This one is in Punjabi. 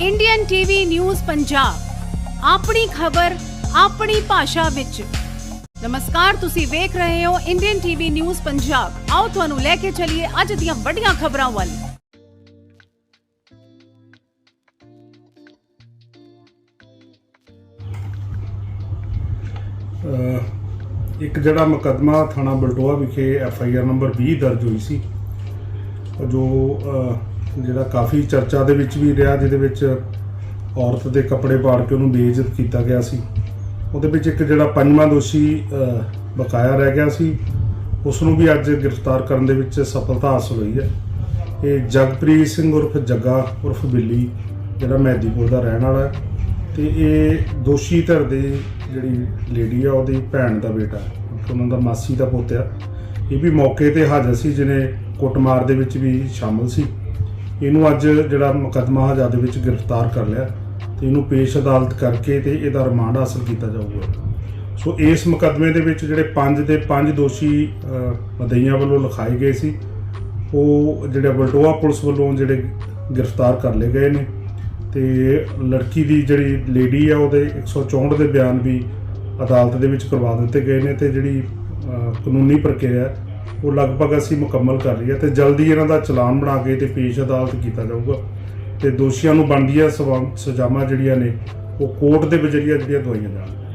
ਇੰਡੀਅਨ ਟੀਵੀ ਨਿਊਜ਼ ਪੰਜਾਬ ਆਪਣੀ ਖਬਰ, ਆਪਣੀ ਭਾਸ਼ਾ ਵਿੱਚ। ਨਮਸਕਾਰ, ਤੁਸੀਂ ਵੇਖ ਰਹੇ ਹੋ ਇੰਡੀਅਨ ਟੀਵੀ ਨਿਊਜ਼ ਪੰਜਾਬ ਆਓ ਤੁਹਾਨੂੰ ਲੈ ਕੇ ਚੱਲੀਏ ਅੱਜ ਦੀਆਂ ਵੱਡੀਆਂ ਖਬਰਾਂ ਵੱਲ। ਇੱਕ ਜਿਹੜਾ ਮੁਕੱਦਮਾ ਥਾਣਾ ਬਲਟੋਆ ਵਿਖੇ ਐਫ ਆਈ ਆਰ ਨੰਬਰ 20 ਦਰਜ ਹੋਈ ਸੀ ਜੋ ਜਿਹੜਾ ਕਾਫੀ ਚਰਚਾ ਦੇ ਵਿੱਚ ਵੀ ਰਿਹਾ, ਜਿਹਦੇ ਵਿੱਚ ਔਰਤ ਦੇ ਕੱਪੜੇ ਪਾੜ ਕੇ ਉਹਨੂੰ ਬੇਇੱਜ਼ਤ ਕੀਤਾ ਗਿਆ ਸੀ। ਉਹਦੇ ਵਿੱਚ ਇੱਕ ਜਿਹੜਾ ਪੰਜਵਾਂ ਦੋਸ਼ੀ ਬਕਾਇਆ ਰਹਿ ਗਿਆ ਸੀ। ਉਸ ਨੂੰ ਵੀ ਅੱਜ ਗ੍ਰਿਫਤਾਰ ਕਰਨ ਦੇ ਵਿੱਚ ਸਫਲਤਾ ਹਾਸਲ ਹੋਈ ਹੈ। ਇਹ ਜਗਪ੍ਰੀਤ ਸਿੰਘ ਉਰਫ ਜੱਗਾ ਉਰਫ ਬਿੱਲੀ, ਜਿਹੜਾ ਮਹਿਦੀਪੁਰ ਦਾ ਰਹਿਣ ਵਾਲਾ ਹੈ। ਤੇ ਇਹ ਦੋਸ਼ੀ ਧਰ ਦੇ ਜਿਹੜੀ ਲੇਡੀ ਆ, ਉਹਦੀ ਭੈਣ ਦਾ ਬੇਟਾ ਉਹਨਾਂ ਦਾ ਮਾਸੀ ਦਾ ਪੋਤਿਆ। ਇਹ ਵੀ ਮੌਕੇ ਤੇ ਹਾਜ਼ਰ ਸੀ, ਜਿਹਨੇ ਕੁੱਟਮਾਰ ਦੇ ਵਿੱਚ ਵੀ ਸ਼ਾਮਲ ਸੀ। ਇਹਨੂੰ ਅੱਜ ਜਿਹੜਾ ਮੁਕੱਦਮਾ ਹਜਾ ਦੇ ਵਿੱਚ ਗ੍ਰਿਫਤਾਰ ਕਰ ਲਿਆ ਤੇ ਇਹਨੂੰ ਪੇਸ਼ ਅਦਾਲਤ ਕਰਕੇ ਤੇ ਇਹਦਾ ਰਿਮਾਂਡ ਹਾਸਲ ਕੀਤਾ ਜਾਊਗਾ। ਸੋ ਇਸ ਮੁਕੱਦਮੇ ਦੇ ਵਿੱਚ ਜਿਹੜੇ ਪੰਜ ਦੇ ਪੰਜ ਦੋਸ਼ੀ ਮਦਈਆਂ ਵੱਲੋਂ ਲਿਖਾਏ ਗਏ ਸੀ, ਉਹ ਜਿਹੜੇ ਬਲਟੋਆ ਪੁਲਿਸ ਵੱਲੋਂ ਜਿਹੜੇ ਗ੍ਰਿਫਤਾਰ ਕਰ ਲਏ ਗਏ ਨੇ ਤੇ ਲੜਕੀ ਦੀ ਜਿਹੜੀ ਲੇਡੀ ਆ ਉਹਦੇ 164 ਦੇ ਬਿਆਨ ਵੀ ਅਦਾਲਤ ਦੇ ਵਿੱਚ ਕਰਵਾ ਦਿੱਤੇ ਗਏ ਨੇ ਤੇ ਜਿਹੜੀ ਕਾਨੂੰਨੀ ਪ੍ਰਕਿਰਿਆ ਉਹ ਲਗਭਗ ਅਸੀਂ ਮੁਕੰਮਲ ਕਰ ਲਈ ਹੈ ਤੇ ਜਲਦੀ ਇਹਨਾਂ ਦਾ ਚਲਾਨ ਬਣਾ ਕੇ ਤੇ ਪੇਸ਼ ਅਦਾਲਤ ਕੀਤਾ ਜਾਊਗਾ। ਤੇ ਦੋਸ਼ੀਆਂ ਨੂੰ ਬਣਦੀਆਂ ਸਵਾ- ਸਜ਼ਾਵਾਂ ਜਿਹੜੀਆਂ ਨੇ, ਉਹ ਕੋਰਟ ਦੇ ਬਜਰੀਆ ਜਿਹੜੀਆਂ ਦਵਾਈਆਂ ਜਾਣਗੀਆਂ